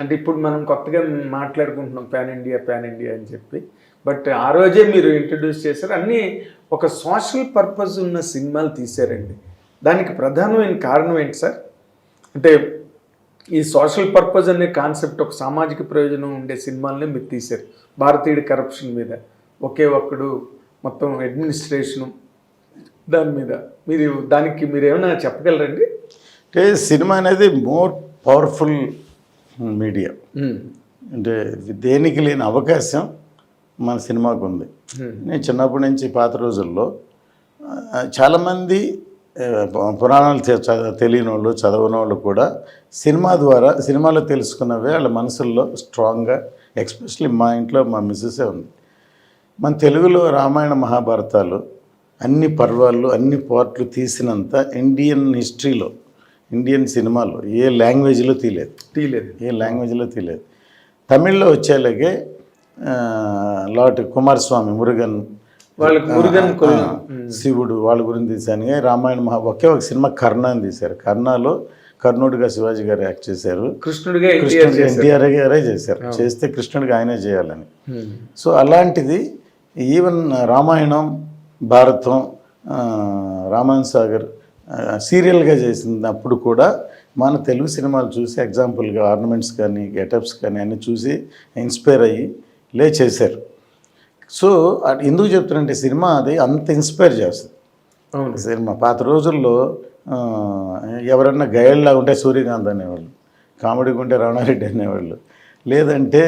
అంటే ఇప్పుడు మనం కొత్తగా మాట్లాడుకుంటున్నాం ప్యాన్ ఇండియా ప్యాన్ ఇండియా అని చెప్పి. బట్ ఆ రోజే మీరు ఇంట్రడ్యూస్ చేశారు. అన్నీ ఒక సోషల్ పర్పస్ ఉన్న సినిమాలు తీశారండి. దానికి ప్రధానమైన కారణం ఏంటి సార్? అంటే ఈ సోషల్ పర్పస్ అనే కాన్సెప్ట్ ఒక సామాజిక ప్రయోజనం ఉండే సినిమాలనే మీరు తీశారు. భారతీయుడి కరప్షన్ మీద ఒకే ఒక్కడు మొత్తం అడ్మినిస్ట్రేషను దాని మీద. మీరు దానికి మీరు ఏమైనా చెప్పగలరండి? అంటే సినిమా అనేది మోర్ పవర్ఫుల్ మీడియా. అంటే దేనికి లేని అవకాశం మన సినిమాకు ఉంది. నేను చిన్నప్పటి నుంచి పాత రోజుల్లో చాలామంది పురాణాలు తెలియని వాళ్ళు చదవని వాళ్ళు కూడా సినిమా ద్వారా సినిమాలో తెలుసుకున్నవే వాళ్ళ మనసుల్లో స్ట్రాంగ్గా ఎక్స్పెషలీ మా ఇంట్లో మా మిస్సెసే ఉంది. మన తెలుగులో రామాయణ మహాభారతాలు అన్ని పర్వాలు అన్ని పార్ట్లు తీసినంత ఇండియన్ హిస్టరీలో ఇండియన్ సినిమాలో ఏ లాంగ్వేజ్లో తీయలేదు. తీయలేదు. ఏ లాంగ్వేజ్లో తెలియదు తమిళ్ళో వచ్చేలాగే లాట్ కుమారస్వామి మురుగన్ వాళ్ళకి మురుగన్ శివుడు వాళ్ళ గురించి తీశాను రామాయణ మహా ఒకే ఒక సినిమా కర్ణ అని తీశారు. కర్ణలో కర్ణుడిగా శివాజీ గారు యాక్ట్ చేశారు. కృష్ణుడిగా కృష్ణుడు ఎన్టీఆర్ గారే చేశారు. చేస్తే కృష్ణుడిగా ఆయనే చేయాలని. సో అలాంటిది ఈవెన్ రామాయణం భారతం రామాయణ సాగర్ సీరియల్గా చేసినప్పుడు కూడా మన తెలుగు సినిమాలు చూసి ఎగ్జాంపుల్గా ఆర్నమెంట్స్ కానీ గెటప్స్ కానీ అన్నీ చూసి ఇన్స్పైర్ అయ్యి లే చేశారు. సో ఎందుకు చెప్తున్నానంటే సినిమా అది అంత ఇన్స్పైర్ చేస్తుంది. అవును. సినిమా పాత రోజుల్లో ఎవరన్నా గయల్లా ఉంటే సూర్యకాంత్ అనేవాళ్ళు కామెడీగా ఉంటే రాణారెడ్డి అనేవాళ్ళు లేదంటే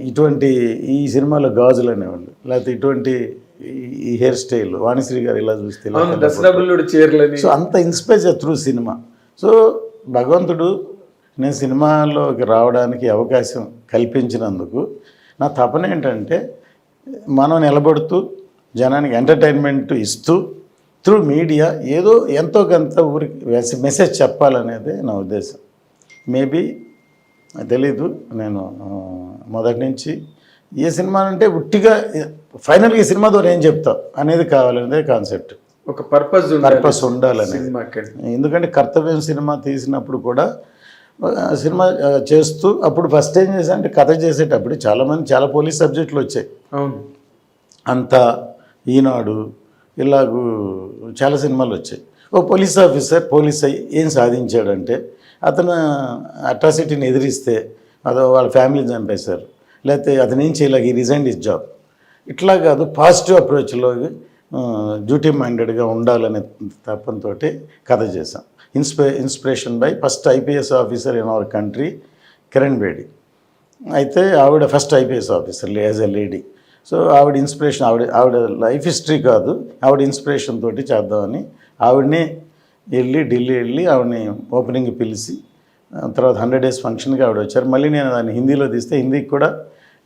ఇటువంటి ఈ సినిమాలో గాజులు అనేవాళ్ళు లేకపోతే ఇటువంటి ఈ- హెయిర్ స్టైల్ వాణిశ్రీ గారు ఇలా చూస్తే సో అంత ఇన్స్పైర్ త్రూ సినిమా. సో భగవంతుడు నేను సినిమాలోకి రావడానికి అవకాశం కల్పించినందుకు నా తపన ఏంటంటే మనం నిలబడుతూ జనానికి ఎంటర్టైన్మెంట్ ఇస్తూ త్రూ మీడియా ఏదో ఎంతో కొంత ఊరికి మెస- మెసేజ్ చెప్పాలనేది నా ఉద్దేశం. మేబీ తెలీదు నేను మొదటి నుంచి ఏ సినిమా అంటే ఉట్టిగా ఫైనల్గా ఈ సినిమా ద్వారా ఏం చెప్తావు అనేది కావాలనేదే కాన్సెప్ట్. ఒక పర్పస్ పర్పస్ ఉండాలని ఎందుకంటే కర్తవ్యం సినిమా తీసినప్పుడు కూడా సినిమా చేస్తూ అప్పుడు ఫస్ట్ ఏం అంటే కథ చేసేటప్పుడు చాలామంది చాలా పోలీస్ సబ్జెక్టులు వచ్చాయి. అవును. అంతా ఈనాడు ఇలాగూ చాలా సినిమాలు వచ్చాయి. ఓ పోలీస్ ఆఫీసర్ పోలీస్ అయ్యి ఏం సాధించాడంటే అతను అట్రాసిటీని ఎదిరిస్తే అదో వాళ్ళ ఫ్యామిలీని చంపేశారు. లేకపోతే అతను ఏం చేయలేక ఈ రిజైన్ ఇస్ జాబ్ ఇట్లా కాదు పాజిటివ్ అప్రోచ్లో డ్యూటీ మైండెడ్గా ఉండాలనే తప్పంతో కథ చేశాం. ఇన్స్పి inspiration by first IPS officer in our country Kiran Bedi అయితే ఆవిడ first IPS officer as a lady so ఆవిడ ఇన్స్పిరేషన్ ఆవిడ ఆవిడ లైఫ్ హిస్టరీ కాదు ఆవిడ ఇన్స్పిరేషన్ తోటి చేద్దామని ఆవిడని వెళ్ళి ఢిల్లీ వెళ్ళి ఆవిడని ఓపెనింగ్ పిలిచి తర్వాత హండ్రెడ్ డేస్ ఫంక్షన్కి ఆవిడ వచ్చారు. మళ్ళీ నేను దాన్ని హిందీలో తీస్తే హిందీకి కూడా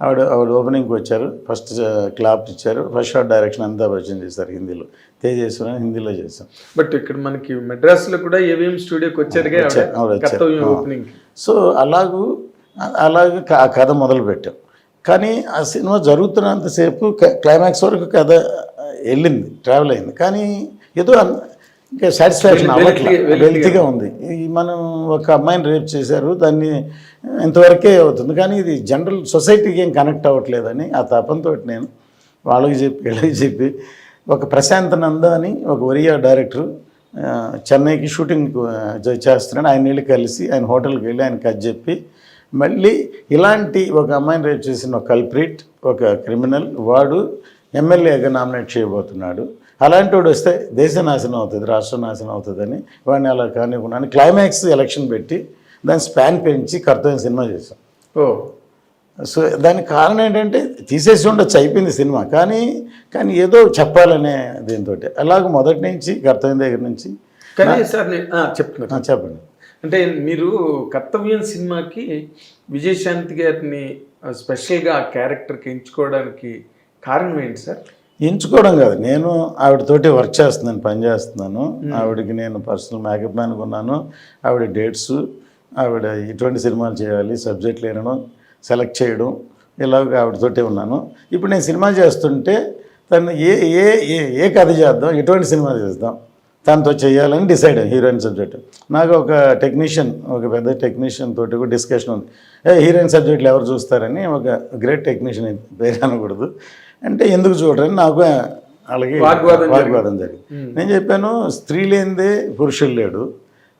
ఆవిడ ఆవిడ ఓపెనింగ్కి వచ్చారు. ఫస్ట్ క్లాప్ ఇచ్చారు. First shot direction Amitabh Bachchan చేశారు హిందీలో. తేజేశ్వరని హిందీలో చేశాం. బట్ ఇక్కడ మనకి మెడ్రాస్లో కూడా ఏవిఎం స్టూడియోకి. వచ్చారు. ఓపెనింగ్ సో అలాగూ అలాగే ఆ కథ మొదలుపెట్టాం కానీ ఆ సినిమా జరుగుతున్నంతసేపు క్లైమాక్స్ వరకు కథ వెళ్ళింది ట్రావెల్ అయింది. కానీ ఏదో ఇంకా సాటిస్ఫాక్షన్ అవ్వట్లేదు వెలితిగా ఉంది. ఈ మనం ఒక అమ్మాయిని రేప్ చేశారు దాన్ని ఇంతవరకే అవుతుంది. కానీ ఇది జనరల్ సొసైటీకి ఏం కనెక్ట్ అవ్వట్లేదని ఆ తపంతో నేను వాళ్ళకి చెప్పి వీళ్ళకి చెప్పి ఒక ప్రశాంత్ నంద అని ఒక ఒరియా డైరెక్టర్ చెన్నైకి షూటింగ్ చేస్తున్నాడు. ఆయన వెళ్ళి కలిసి ఆయన హోటల్కి వెళ్ళి ఆయన కథ చెప్పి మళ్ళీ ఇలాంటి ఒక అమ్మాయిని రేపు చేసిన ఒక కల్ప్రిట్ ఒక క్రిమినల్ వాడు ఎమ్మెల్యేగా నామినేట్ చేయబోతున్నాడు. అలాంటి వాడు వస్తే దేశ నాశనం అవుతుంది రాష్ట్ర నాశనం అవుతుందని వాడిని అలా కానివ్వకుండా క్లైమాక్స్ ఎలక్షన్ పెట్టి దాని స్పాన్ పెంచి కర్తవ్యం సినిమా చేశాం. ఓ. సో దానికి కారణం ఏంటంటే తీసేసి ఉండొచ్చు అయిపోయింది సినిమా. కానీ కానీ ఏదో చెప్పాలనే దీంతో అలాగ మొదటి నుంచి కర్తవ్యం దగ్గర నుంచి కానీ సార్ నేను ఆ, చెప్తున్నారు ఆ, చెప్పండి. అంటే మీరు కర్తవ్యం సినిమాకి విజయశాంతి గారిని స్పెషల్గా ఆ క్యారెక్టర్కి ఎంచుకోవడానికి కారణం ఏంటి సార్? ఎంచుకోవడం కాదు. నేను ఆవిడతోటి వర్క్ చేస్తున్నాను పని చేస్తున్నాను. ఆవిడకి నేను పర్సనల్ మేకప్ మ్యాన్ ఉన్నాను ఆవిడ డేట్స్ ఆవిడ ఇటువంటి సినిమాలు చేయాలి సబ్జెక్ట్లు వినడం సెలెక్ట్ చేయడం ఇలాగ ఆవిడతోటే ఉన్నాను. ఇప్పుడు నేను సినిమా చేస్తుంటే తను ఏ ఏ ఏ కథ చేద్దాం ఎటువంటి సినిమా చేద్దాం తనతో చేయాలని డిసైడ్ హీరోయిన్ సబ్జెక్ట్. నాకు ఒక టెక్నీషియన్ ఒక పెద్ద టెక్నీషియన్ తోటి కూడా డిస్కషన్ ఉంది. ఏ హీరోయిన్ సబ్జెక్టులు ఎవరు చూస్తారని ఒక గ్రేట్ టెక్నీషియన్ పేరు అనకూడదు. అంటే ఎందుకు చూడరని నాకు అలాగే వాగ్వాదం జరిగింది. నేను చెప్పాను స్త్రీ లేనిదే పురుషుడు లేడు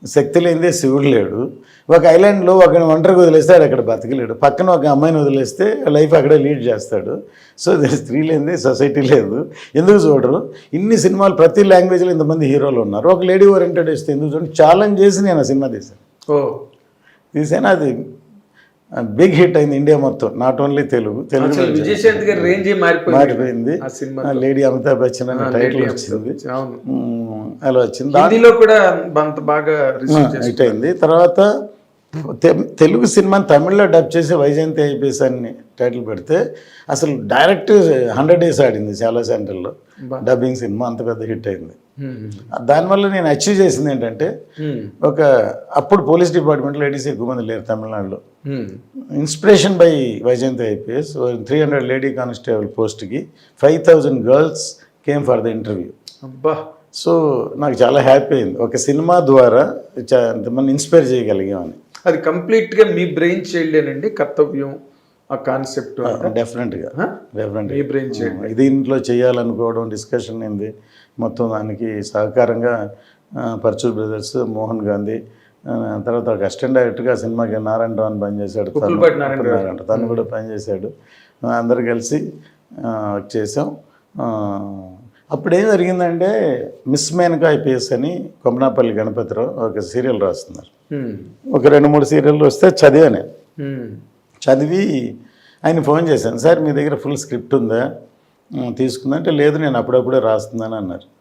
శక్తి లేనిదే శివుడు లేడు. ఒక ఐలాండ్లో ఒక ఒంటరికి వదిలేస్తే ఆడు అక్కడ బతకలేడు. పక్కన ఒక అమ్మాయిని వదిలేస్తే లైఫ్ అక్కడే లీడ్ చేస్తాడు. సో స్త్రీ లేనిదే సొసైటీ లేదు. ఎందుకు చూడరు? ఇన్ని సినిమాలు ప్రతి లాంగ్వేజ్లో ఇంతమంది హీరోలు ఉన్నారు. ఒక లేడీ ఓరియంటెడ్ ఇస్తే ఎందుకు చూడండి ఛాలెంజ్ చేసి నేను ఆ సినిమా తీశాను. ఓ. తీసాను అది బిగ్ హిట్ అయింది ఇండియా మొత్తం. Not only Telugu Telugu range మారిపోయింది. లేడీ అమితాబ్ బచ్చన్ అనే టైటిల్ వచ్చింది. అలా వచ్చింది. హిందీలో కూడా బాగా హిట్ అయింది. తర్వాత తెలుగు సినిమాని తమిళ్ళో డబ్ చేసి వైజయంతి ఐపీఎస్ అని టైటిల్ పెడితే అసలు డైరెక్ట్ హండ్రెడ్ డేస్ ఆడింది చాలా సెంటర్లో డబ్బింగ్ సినిమా అంత పెద్ద హిట్ అయింది. దానివల్ల నేను అచీవ్ చేసింది ఏంటంటే ఒక అప్పుడు పోలీస్ డిపార్ట్మెంట్ లేడీస్ ఎక్కువ మంది లేరు తమిళనాడులో. Inspiration by Vaijayanthi IPS three hundred lady constable పోస్ట్కి five thousand girls came for the interview అబ్బా. సో నాకు చాలా హ్యాపీ అయింది. ఒక సినిమా ద్వారా ఎంతమంది ఇన్స్పైర్ చేయగలిగామని. అది కంప్లీట్గా మీ బ్రెయిన్ చైల్డేనండి కర్తవ్యం. ఆ కాన్సెప్ట్ డెఫినెట్గా డెఫినెట్గా మీ బ్రెయిన్ ఇంట్లో చేయాలనుకోవడం డిస్కషన్ అయింది మొత్తం దానికి సహకారంగా పర్చూర్ బ్రదర్స్ మోహన్ గాంధీ తర్వాత ఒక అసిస్టెంట్ డైరెక్టర్గా సినిమాకి నారాయణ రావు అని పనిచేశాడు. తను- నారాయణ కూడా పనిచేశాడు. అందరు కలిసి చేసాం అప్పుడు ఏం జరిగిందంటే మిస్ మేనకా ఐపీఎస్ అని కొమనాపల్లి గణపతిరావు ఒక సీరియల్ రాస్తున్నారు. ఒక రెండు మూడు సీరియల్ వస్తే చదివాను చదివి ఆయన ఫోన్ చేశాను సార్ మీ దగ్గర ఫుల్ స్క్రిప్ట్ ఉందా? "ఉమ్, తీసుకుందా? అంటే లేదు నేను అప్పుడప్పుడే రాస్తున్నాను అన్నారు.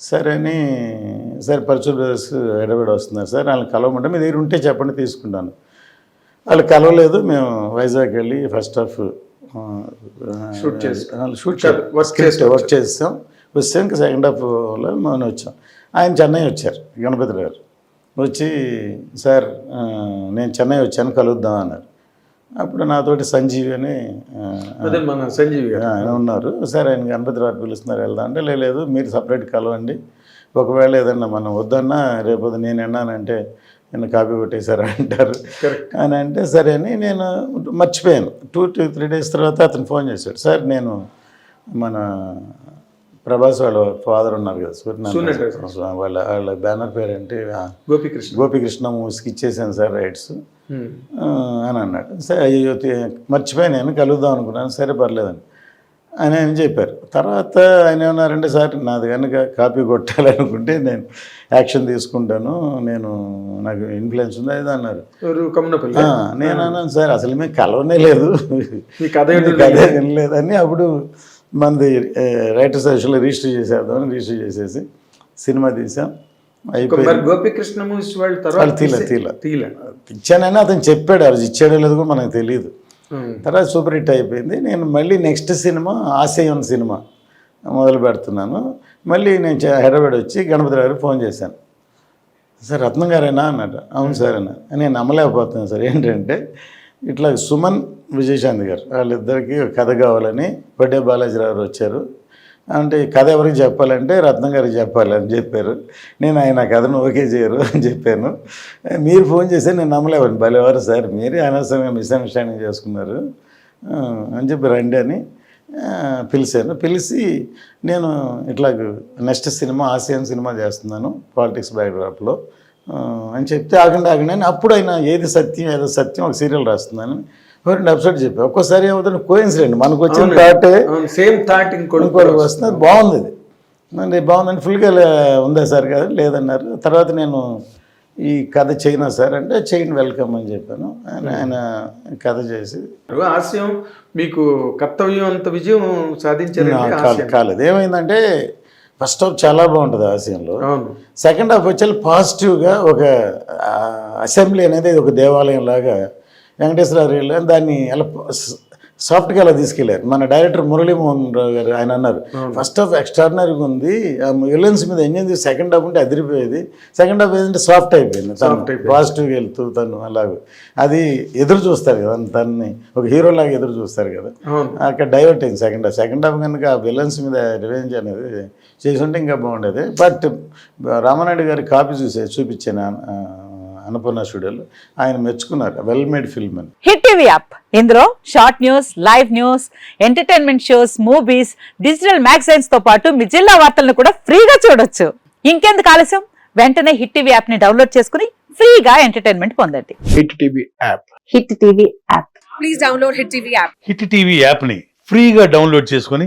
సరే అని సరే పరచూర్ బ్రదర్స్ హైదరాబాద్ వస్తున్నారు సార్ వాళ్ళని కలవమంటే మీ దగ్గర ఉంటే చెప్పండి తీసుకుంటాను. వాళ్ళు కలవలేదు మేము వైజాగ్ వెళ్ళి ఫస్ట్ హాఫ్ Shoot చేసి. షూట్ స్క్రిప్ట్ వర్క్ చేస్తాం వస్తే ఇంకా సెకండ్ హాఫ్లో మనం వచ్చాం. ఆయన చెన్నై వచ్చారు గణపతి గారు. వచ్చి సార్ నేను చెన్నై వచ్చాను కలుద్దాం అన్నారు. అప్పుడు నాతోటి సంజీవి అని అదే మన సంజీవ్ ఆయన ఉన్నారు. సరే ఆయన గణపతి రావు పిలుస్తున్నారు వెళ్దాం అంటే "లే, లేదు మీరు సపరేట్ కలవండి. ఒకవేళ ఏదన్నా మనం వద్దన్నా రేపు నేను విన్నానంటే నేను కాపీ కొట్టేశారు అంటారు. అని అంటే సరే అని నేను మర్చిపోయాను. టూ టూ త్రీ డేస్ తర్వాత అతను ఫోన్ చేశాడు. సార్ నేను మన ప్రభాస్ వాళ్ళ ఫాదర్ ఉన్నారు కదా సూర్యనారాయణ వాళ్ళ వాళ్ళ బ్యానర్ పేరు అంటే గోపికృష్ణ. గోపికృష్ణ మూవీస్కి ఇచ్చేసాను సార్ రైట్స్. అని అన్నాడు. సరే అయ్యో మర్చిపోయాను నేను కలుద్దాం అనుకున్నాను. సరే పర్లేదని అని ఆయన చెప్పారు. తర్వాత ఆయన ఏమన్నారంటే సార్ నాది కనుక కాపీ కొట్టాలనుకుంటే నేను యాక్షన్ తీసుకుంటాను. నేను నాకు ఇన్ఫ్లుయెన్స్ ఉంది అది అన్నారు. నేను అన్నాను సార్ అసలు మేము కలవనే లేదు. కథ అదే వినలేదని అప్పుడు మనది రైటర్ సెషన్లో రిజిస్టర్ చేసేద్దామని రిజిస్టర్ చేసేసి సినిమా తీసాం. అయిపోయి మరి గోపికృష్ణ మూవీస్ వాళ్ళ తర్వాత వాళ్ళు తీల తీల. తీల. ఇచ్చానని అతను చెప్పాడు అది ఇచ్చాడో లేదో కూడా మనకు తెలియదు. తర్వాత సూపర్ హిట్ అయిపోయింది. నేను మళ్ళీ నెక్స్ట్ సినిమా ఆశయం సినిమా మొదలు పెడుతున్నాను. మళ్ళీ నేను హైదరాబాద్ వచ్చి గణపతి గారికి ఫోన్ చేశాను. సార్ రత్నం గారేనా? అన్నాడు. అవును సార్ అన్న. నేను నమ్మలేకపోతున్నాను సార్. ఏంటంటే ఇట్లా సుమన్ విజయశాంతి గారు వాళ్ళిద్దరికీ కథ కావాలని వడ్డే బాలాజీరావు గారు వచ్చారు. అంటే కథ ఎవరికి చెప్పాలంటే రత్నం గారికి చెప్పాలి అని చెప్పారు. నేను ఆయన కథను ఓకే చేయరు అని చెప్పాను. మీరు ఫోన్ చేస్తే నేను నమ్మలేవాడిని భలేవారు సార్ మీరే అనవసరంగా మిస్అండర్స్టాండింగ్ చేసుకున్నారు. అని చెప్పి రండి అని పిలిచాను. పిలిచి నేను ఇట్లా నెక్స్ట్ సినిమా ఆసియన్ సినిమా చేస్తున్నాను పాలిటిక్స్ బ్యాక్డ్రాప్లో అని చెప్తే ఆగండి ఆగండి అని అప్పుడు ఆయన ఏది సత్యం ఏదో సత్యం ఒక సీరియల్ రాస్తున్నాను ఒక రెండు ఎపిసోడ్ చెప్పా ఒక్కోసారి ఏమవుతుంది కోయిన్సిడెంట్ మనకు వచ్చిన థాటే సేమ్ థాట్ ఇంకోటి వస్తుంది. అది బాగుంది అంటే బాగుందని ఫుల్గా ఉందా సార్ కదా? లేదన్నారు. తర్వాత నేను ఈ కథ చేయనా సార్ అంటే చేయండి వెల్కమ్ అని చెప్పాను. ఆయన కథ చేసి ఆశయం మీకు కర్తవ్యం అంత విజయం కాలేదు కాలేదు. ఏమైందంటే ఫస్ట్ హాఫ్ చాలా బాగుంటుంది ఆశయంలో అవును. సెకండ్ హాఫ్ వచ్చి పాజిటివ్గా ఒక ఆ, అసెంబ్లీ అనేది ఒక దేవాలయం లాగా వెంకటేశ్వర దాన్ని అలా సాఫ్ట్గా అలా తీసుకెళ్ళారు. మన డైరెక్టర్ మురళీమోహన్ రావు గారు ఆయన అన్నారు ఫస్ట్ హాఫ్ ఎక్స్ట్రాడినరీగా ఉంది ఆ విలన్స్ మీద ఎంజాయ్ చేసి సెకండ్ హాఫ్ ఉంటే అదిరిపోయేది. సెకండ్ హాఫ్ ఏంటంటే సాఫ్ట్ అయిపోయింది తను. పాజిటివ్గా వెళ్తూ తను అలాగ. అది ఎదురు చూస్తారు కదా తనని ఒక హీరో లాగా ఎదురు చూస్తారు కదా. అక్కడ డైవర్ట్ అయింది సెకండ్ హాఫ్. సెకండ్ హాఫ్ కనుక ఆ విలన్స్ మీద రివెంజ్ అనేది చేసి ఉంటే ఇంకా బాగుండేది. బట్ రామానాయుడు గారి కాపీ చూసే చూపించాను అన్నపూర్ణ స్టూడియోలో ఆయన మెచ్చుకున్నారు. వెల్ మేడ్ ఫిల్మ్ అని. Hit TV app. ఇందులో short news live news entertainment shows movies digital మ్యాగజైన్స్తో పాటు మీ జిల్లా వార్తలను కూడా ఫ్రీగా చూడొచ్చు. ఇంకెందుకు ఆలస్యం? వెంటనే హిట్ టీవీ యాప్ని డౌన్లోడ్ చేసుకుని ఫ్రీగా ఎంటర్టైన్మెంట్ పొందండి. Hit TV app. Hit TV app. Please download Hit TV app. Hit TV యాప్ని ఫ్రీగా డౌన్లోడ్ చేసుకొని